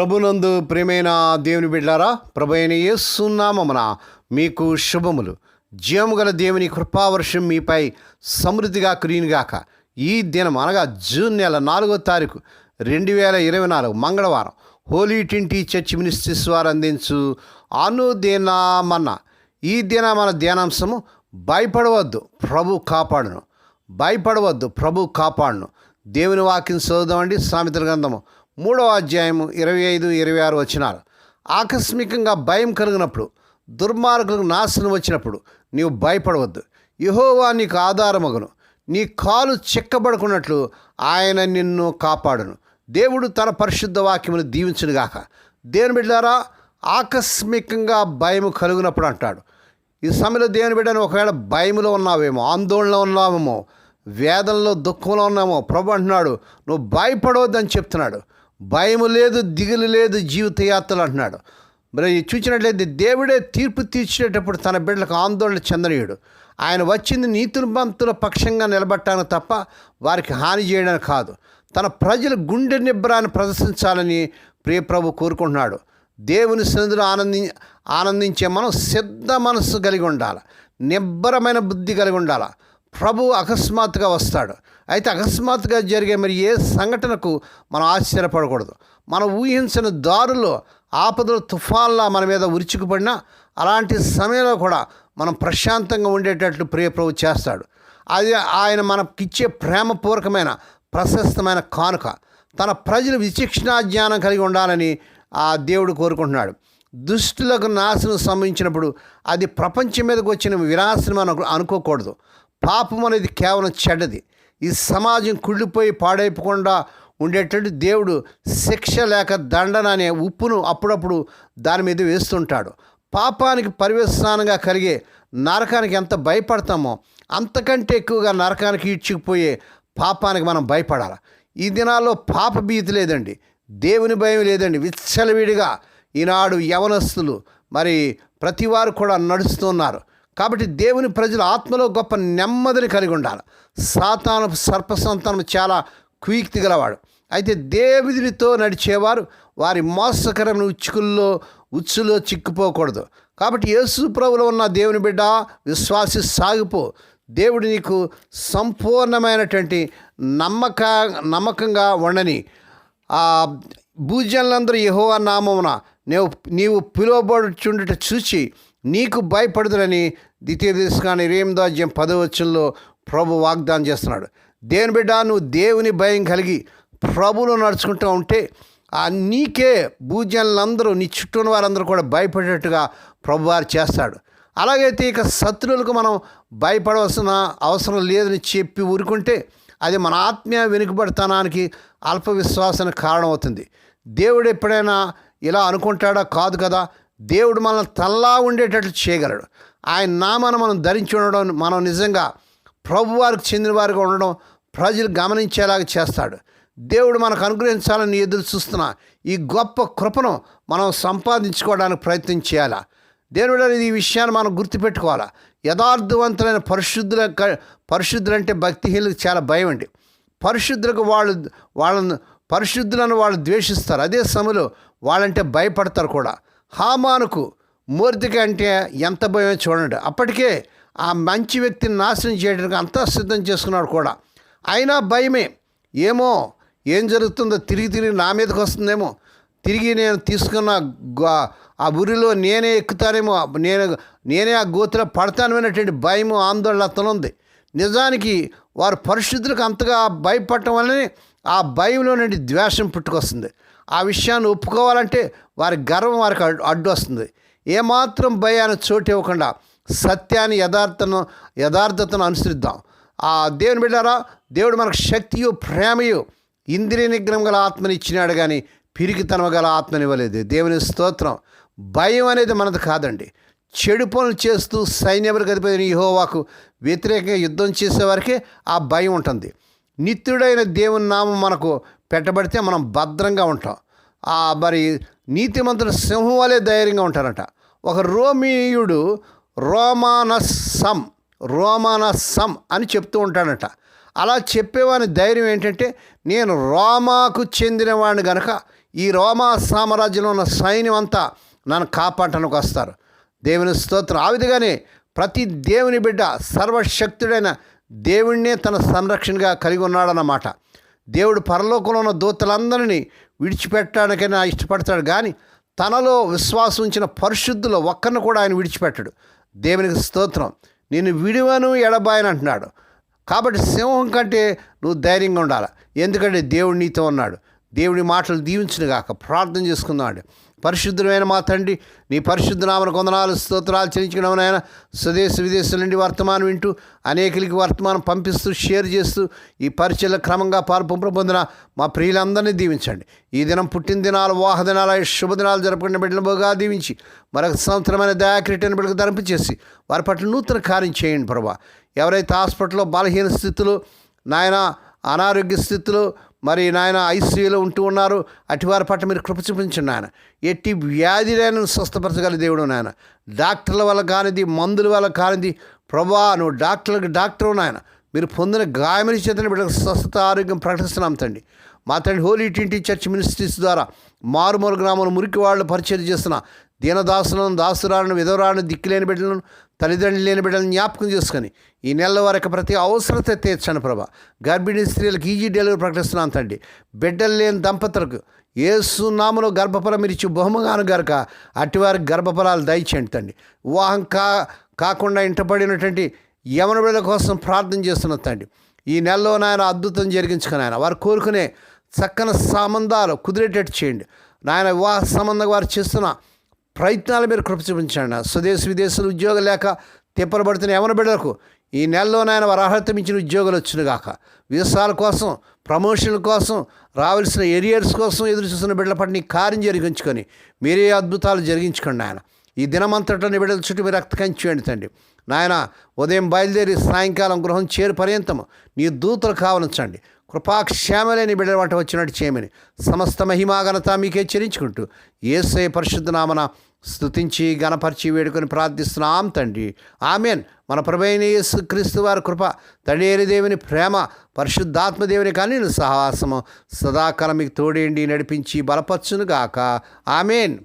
ప్రభునందు ప్రేమైన దేవుని బిడ్డారా ప్రభు అయిన యేసునామమున మీకు శుభములు. జీవము గల దేవుని కృపావర్షం మీపై సమృద్ధిగా కురియునుగాక ఈ దినం అనగా జూన్ నెల నాలుగో తారీఖు రెండు వేల ఇరవై నాలుగు మంగళవారం హోలీ ట్వంటీ చర్చ్ మినిస్ట్రీస్ వారు అందించు అనుదినమన్న. ఈ దిన మన ధ్యానాంశము భయపడవద్దు ప్రభు కాపాడును. భయపడవద్దు ప్రభు కాపాడును. దేవుని వాక్యం చదువుదామండి సామెతల గ్రంథము మూడవ అధ్యాయము ఇరవై ఐదు ఇరవై ఆరు వచ్చినారు ఆకస్మికంగా భయం కలిగినప్పుడు దుర్మార్గులకు నాశనం వచ్చినప్పుడు నీవు భయపడవద్దు. యహోవా నీకు ఆధారమగును. నీ కాలు చిక్కబడుకున్నట్లు ఆయన నిన్ను కాపాడును. దేవుడు తన పరిశుద్ధ వాక్యమును దీవించునుగాక దేవుని బిడ్డారా ఆకస్మికంగా భయం కలుగునప్పుడు అంటాడు ఈ సమయంలో దేవుని బిడ్డను ఒకవేళ భయములో ఉన్నావేమో ఆందోళనలో ఉన్నావేమో వేదనలో దుఃఖంలో ఉన్నామో ప్రభు అంటున్నాడు నువ్వు భయపడవద్దని చెప్తున్నాడు. భయము లేదు దిగులు లేదు జీవితయాత్రలు అంటున్నాడు. మరి చూసినట్లయితే దేవుడే తీర్పు తీర్చేటప్పుడు తన బిడ్డలకు ఆందోళన చెందనీయుడు. ఆయన వచ్చింది నీతిబంతుల పక్షంగా నిలబట్టాను తప్ప వారికి హాని చేయడానికి కాదు. తన ప్రజల గుండె నిబ్బరాన్ని ప్రదర్శించాలని ప్రియప్రభు కోరుకుంటున్నాడు. దేవుని సన్నిధిలో ఆనంది ఆనందించే మనం సిద్ధ మనస్సు కలిగి ఉండాలి. నిబ్బరమైన బుద్ధి కలిగి ఉండాలి. ప్రభు అకస్మాత్తుగా వస్తాడు. అయితే అకస్మాత్తుగా జరిగే మరి ఏ సంఘటనకు మనం ఆశ్చర్యపడకూడదు. మనం ఊహించిన దారులు ఆపదలు తుఫాన్లా మన మీద ఉరుచుకుపడినా అలాంటి సమయంలో కూడా మనం ప్రశాంతంగా ఉండేటట్లు ప్రియప్రభు చేస్తాడు. అది ఆయన మనకిచ్చే ప్రేమపూర్వకమైన ప్రశస్తమైన కానుక. తన ప్రజలు విచక్షణా జ్ఞానం కలిగి ఉండాలని ఆ దేవుడు కోరుకుంటున్నాడు. దుష్టులకు నాశనం సంభవించినప్పుడు అది ప్రపంచం మీదకి వచ్చిన వినాశనం అని అనుకోకూడదు. పాపం అనేది కేవలం చెడ్డది. ఈ సమాజం కుళ్ళిపోయి పాడైపోకుండా ఉండేటట్టు దేవుడు శిక్ష లేక దండన అనే ఉప్పును అప్పుడప్పుడు దాని మీద వేస్తుంటాడు. పాపానికి పరివేశనంగా కలిగే నరకానికి ఎంత భయపడతామో అంతకంటే ఎక్కువగా నరకానికి ఈడ్చుకుపోయే పాపానికి మనం భయపడాలి. ఈ దినాల్లో పాప భీతి లేదండి. దేవుని భయం లేదండి. విచ్చలవిడిగా ఈనాడు యవనస్తులు మరి ప్రతివారు కూడా నడుస్తున్నారు. కాబట్టి దేవుని ప్రజలు ఆత్మలో గొప్ప నెమ్మదిని కలిగి ఉండాలి. సాతాను సర్పసంతానం చాలా కుయుక్తి గలవాడు. అయితే దేవునితో నడిచేవారు వారి మోసకరమైన ఉచ్చుకుల్లో ఉచ్చులో చిక్కుపోకూడదు. కాబట్టి యేసు ప్రభులో ఉన్న దేవుని బిడ్డ విశ్వాసి సాగిపో. దేవుడు నీకు సంపూర్ణమైనటువంటి నమ్మక నమ్మకంగా ఉండని ఆ భూజనులందరూ యహోవా నామమున నీవు నీవు పిలువబడుచుండట చూచి నీకు భయపడదులని ద్వితీయ దిశకాని ఎనిమిదో పదవచనంలో ప్రభు వాగ్దానం చేస్తున్నాడు. దేవుని బిడ్డ నువ్వు దేవుని భయం కలిగి ప్రభులో నడుచుకుంటూ ఉంటే ఆ నీకే భూజనులందరూ నీ చుట్టూ ఉన్న వారందరూ కూడా భయపడేట్టుగా ప్రభువారు చేస్తాడు. అలాగైతే ఇక శత్రువులకు మనం భయపడవలసిన అవసరం లేదని చెప్పి ఊరుకుంటే అది మన ఆత్మీయ వెనుకబడితనానికి అల్ప విశ్వాసానికి కారణమవుతుంది. దేవుడు ఎప్పుడైనా ఇలా అనుకుంటాడా? కాదు కదా. దేవుడు మనల్ని తల్లా ఉండేటట్లు చేయగలడు. ఆయన నామాన్ని మనం ధరించి ఉండడం మనం నిజంగా ప్రభువారికి చెందినవారిగా ఉండడం ప్రజలు గమనించేలాగా చేస్తాడు. దేవుడు మనకు అనుగ్రహించాలని ఎదురు చూస్తున్న ఈ గొప్ప కృపను మనం సంపాదించుకోవడానికి ప్రయత్నం చేయాలా? దేవుడు ఈ విషయాన్ని మనం గుర్తుపెట్టుకోవాలా? యథార్థవంతులైన పరిశుద్ధుల పరిశుద్ధులంటే భక్తిహీనులకు చాలా భయం అండి. పరిశుద్ధులకు వాళ్ళు వాళ్ళను పరిశుద్ధులను వాళ్ళు ద్వేషిస్తారు. అదే సమయంలో వాళ్ళంటే భయపడతారు కూడా. హామానుకు మూర్తికి అంటే ఎంత భయమో చూడండి. అప్పటికే ఆ మంచి వ్యక్తిని నాశనం చేయడానికి అంతా సిద్ధం చేసుకున్నాడు కూడా. అయినా భయమే. ఏమో ఏం జరుగుతుందో తిరిగి తిరిగి నా మీదకి వస్తుందేమో. తిరిగి నేను తీసుకున్న ఆ ఊరిలో నేనే ఎక్కుతానేమో నేను నేనే ఆ గోతిలో పడతాను అనేటువంటి భయము ఆందోళన అతను ఉంది. నిజానికి వారు పరిశుద్ధులకు అంతగా భయపడటం వల్లనే ఆ భయంలో నుండి ద్వేషం పుట్టుకొస్తుంది. ఆ విషయాన్ని ఒప్పుకోవాలంటే వారి గర్వం వారికి అడ్డు వస్తుంది. ఏమాత్రం భయాన్ని చోటు ఇవ్వకుండా సత్యాన్ని యథార్థను యథార్థతను అనుసరిద్దాం. ఆ దేవుని బిడ్డారా దేవుడు మనకు శక్తియు ప్రేమయు ఇంద్రియ నిగ్రహం గల ఆత్మని ఇచ్చినాడు కానీ పిరికితనం గల ఆత్మనివ్వలేదు దేవుని స్తోత్రం. భయం అనేది మనది కాదండి. చెడు పనులు చేస్తూ సైన్యములు గదిపోయిన యహోవాకు వ్యతిరేకంగా యుద్ధం చేసేవారికి ఆ భయం ఉంటుంది. నిత్యుడైన దేవుని నామం మనకు పెట్టబడితే మనం భద్రంగా ఉంటాం. ఆ మరి నీతిమంతుడు సింహం వలె ధైర్యంగా ఉంటారట. ఒక రోమీయుడు రోమానసం రోమానసం అని చెప్తూ ఉంటాడట. అలా చెప్పేవాని ధైర్యం ఏంటంటే నేను రోమాకు చెందినవాడిని గనక ఈ రోమా సామ్రాజ్యంలో ఉన్న సైన్యం అంతా నన్ను కాపాడటానికి వస్తారు. దేవుని స్తోత్రం. ఆ విధంగానే ప్రతి దేవుని బిడ్డ సర్వశక్తుడైన దేవుణ్ణే తన సంరక్షణగా కలిగి ఉన్నాడన్నమాట. దేవుడు పరలోకంలో ఉన్న దూతలందరినీ విడిచిపెట్టడానికైనా ఇష్టపడతాడు. కానీ తనలో విశ్వాసం ఉంచిన పరిశుద్ధులు ఒక్కరిని కూడా ఆయన విడిచిపెట్టడు. దేవునికి స్తోత్రం. నేను విడివను ఎడబాయని అంటున్నాడు. కాబట్టి సింహం కంటే నువ్వు ధైర్యంగా ఉండాలి. ఎందుకంటే దేవుడు నీతో ఉన్నాడు. దేవుని మాటలు దీవించిన గాక ప్రార్థన చేసుకున్నాడు. పరిశుద్ధమైన మా తండ్రి నీ పరిశుద్ధ నామన కొందనాలు స్తోత్రాలు చెల్లించడం నాయన. స్వదేశ విదేశాల నుండి వర్తమానం వింటూ అనేకులకి వర్తమానం పంపిస్తూ షేర్ చేస్తూ ఈ పరిచయల క్రమంగా పాల్పంపు పొందిన మా ప్రియులందరినీ దీవించండి. ఈ దినం పుట్టిన దినాలు వాహ దినాలు శుభదినాలు జరపకుండా బిడ్డలు బాగా దీవించి మరొక సంవత్సరమైన దయాక్రీటైన బిడ్డకు ధరింపు చేసి వారి పట్ల నూతన కార్యం చేయండి ప్రభా. ఎవరైతే హాస్పిటల్లో బలహీన స్థితిలో నాయన అనారోగ్య స్థితిలో మరి నాయన ఐసీయూలో ఉంటూ ఉన్నారు. అటివారి పట్ల మీరు కృప చూపించండి నాయన. ఎట్టి వ్యాధి వ్యాధిలైన స్వస్థపరచగల దేవుడు నాయన. డాక్టర్ల వల్ల కానిది మందుల వల్ల కానిది ప్రభా నువ్వు డాక్టర్లకు డాక్టర్ నాయన. మీరు పొందిన గాయమని చేతని బిడ్డకు స్వస్థత ఆరోగ్యం ప్రకటిస్తున్నాం తండ్రి. మా తండ్రి హోలీ టింటి చర్చ్ మినిస్ట్రీస్ ద్వారా మారుమూల గ్రామంలో మురికి వాళ్ళు పరిచయం చేస్తున్న దీనదాసులను దాసురాలను విధవరాలను దిక్కులేని బిడ్డలను తల్లిదండ్రులు లేని బిడ్డలను జ్ఞాపకం చేసుకొని ఈ నెల వరకు ప్రతి అవసరత తీర్చండి ప్రభా. గర్భిణీ స్త్రీలకు ఈజీ డెలివరీ ప్రకటిస్తున్నాను తండ్రి. బిడ్డలు లేని దంపతులకు ఏసు నామలో గర్భఫలం ఇచ్చి బహుమగాను గరక అటువారి గర్భఫలాలు దయచేయండి తండ్రి. వివాహం కా కాకుండా ఇంటపడినటువంటి యమన బిడ్డల కోసం ప్రార్థన చేస్తున్న తండ్రి. ఈ నెలలో నాయన అద్భుతం జరిగించుకుని ఆయన వారు కోరుకునే చక్కని సంబంధాలు కుదిరేటట్టు చేయండి. నాయన వివాహ సంబంధం వారు చేస్తున్న ప్రయత్నాలు మీరు కృప చూపించండి. స్వదేశ విదేశాలు ఉద్యోగం లేక తిప్పలబడుతున్న యమన బిడ్డలకు ఈ నెలలో నాయన వారు అర్హత మించిన ఉద్యోగాలు వచ్చినగాక. వీసాల కోసం ప్రమోషన్ల కోసం రావాల్సిన ఎరియర్స్ కోసం ఎదురు చూస్తున్న బిడ్డల పట్ల నీ కార్యం జరిగించుకొని మీరే అద్భుతాలు జరిగించుకోండి ఆయన. ఈ దినమంతటా నీ బిడ్డల చుట్టూ మీరు రక్త కంచేయండి తండ్రి. నాయన ఉదయం బయలుదేరి సాయంకాలం గృహం చేరు పర్యంతము నీ దూతలు కావలించండి. కృపాక్షేమలేని బిడ్డల వంట వచ్చినట్టు చేయమని సమస్త మహిమాగనత మీకే చెల్లించుకుంటూ ఏసే పరిశుద్ధ స్థుతించి స్తుతించి గణపరిచి వేడుకొని ప్రార్థిస్తున్నాం తండ్రి. ఆమెన్. మన ప్రభైన యేసు క్రీస్తు వారి కృప తండ్రి దేవుని ప్రేమ పరిశుద్ధాత్మ దేవుని కానీ సహవాసము సదాకాలం మీకు తోడేండి నడిపించి బలపరచునుగాక. ఆమెన్.